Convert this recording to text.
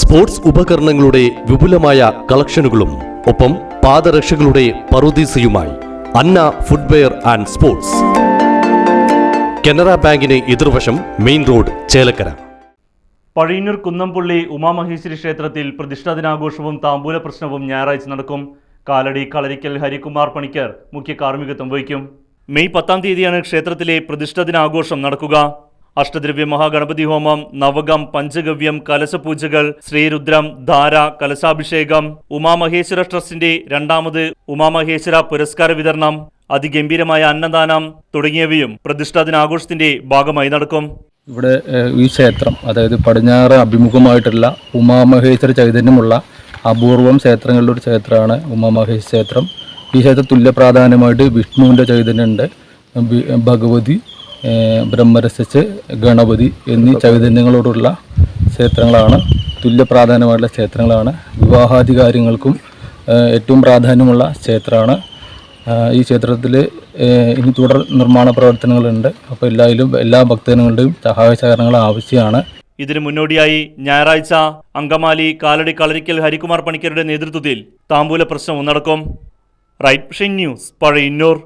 Sports ഉപകരണങ്ങളുടെ വിപുലമായ കളക്ഷനുകളും ഒപ്പം പാദരക്ഷകളുടെ പറുദീസയുമായി Anna footwear and sports. Canara ബാങ്കിന് എതിർവശം മെയിൻ റോഡ് ചേലക്കര. പഴയന്നൂർ കുന്നംപള്ളി ഉമാമഹേശ്വരി ക്ഷേത്രത്തിൽ പ്രതിഷ്ഠാ ദിനാഘോഷവും താമ്പൂല പ്രശ്നവും ഞായറാഴ്ച നടക്കും. കാലടി കളരിക്കൽ ഹരികുമാർ പണിക്കർ മുഖ്യ കാർമ്മികത്വം വഹിക്കും. മെയ് പത്താം തീയതിയാണ് ക്ഷേത്രത്തിലെ പ്രതിഷ്ഠാ ദിനാഘോഷം നടക്കുക. അഷ്ടദ്രവ്യ മഹാഗണപതി ഹോമം നവകം പഞ്ചഗവ്യം കലശപൂജകൾ ശ്രീരുദ്രം ധാര കലശാഭിഷേകം ഉമാമഹേശ്വര ട്രസ്റ്റിന്റെ രണ്ടാമത് ഉമാമഹേശ്വര പുരസ്കാര വിതരണം അതിഗംഭീരമായ അന്നദാനം തുടങ്ങിയവയും പ്രതിഷ്ഠാ ദിനാഘോഷത്തിന്റെ ഭാഗമായി നടക്കും. ഇവിടെ ഈ ക്ഷേത്രം അതായത് പടിഞ്ഞാറ് അഭിമുഖമായിട്ടുള്ള ഉമാമഹേശ്വര ചൈതന്യമുള്ള അപൂർവം ക്ഷേത്രങ്ങളുടെ ഒരു ക്ഷേത്രമാണ് ഉമാമഹേശ്വര ക്ഷേത്രം. ഈ ക്ഷേത്രം തുല്യ പ്രാധാന്യമായിട്ട് വിഷ്ണുവിന്റെ ചൈതന്യമുണ്ട്. ഭഗവതി ബ്രഹ്മരസച്ച് ഗണപതി എന്നീ ചൈതന്യങ്ങളോടുള്ള ക്ഷേത്രങ്ങളാണ് തുല്യ പ്രാധാന്യമായിട്ടുള്ള ക്ഷേത്രങ്ങളാണ് വിവാഹാദി കാര്യങ്ങൾക്കും ഏറ്റവും പ്രാധാന്യമുള്ള ക്ഷേത്രമാണ്. ഈ ക്ഷേത്രത്തിൽ ഇനി തുടർ നിർമ്മാണ പ്രവർത്തനങ്ങളുണ്ട്. അപ്പോൾ എല്ലാവരും എല്ലാ ഭക്തജനങ്ങളുടെയും സഹായ സഹകരണങ്ങൾ ആവശ്യമാണ്. ഇതിനു മുന്നോടിയായി ഞായറാഴ്ച അങ്കമാലി കാലടി കളരിക്കൽ ഹരികുമാർ പണിക്കരുടെ നേതൃത്വത്തിൽ താമ്പൂല പ്രശ്നം നടക്കും റൈറ്റ് ന്യൂസ് പഴയന്നൂർ.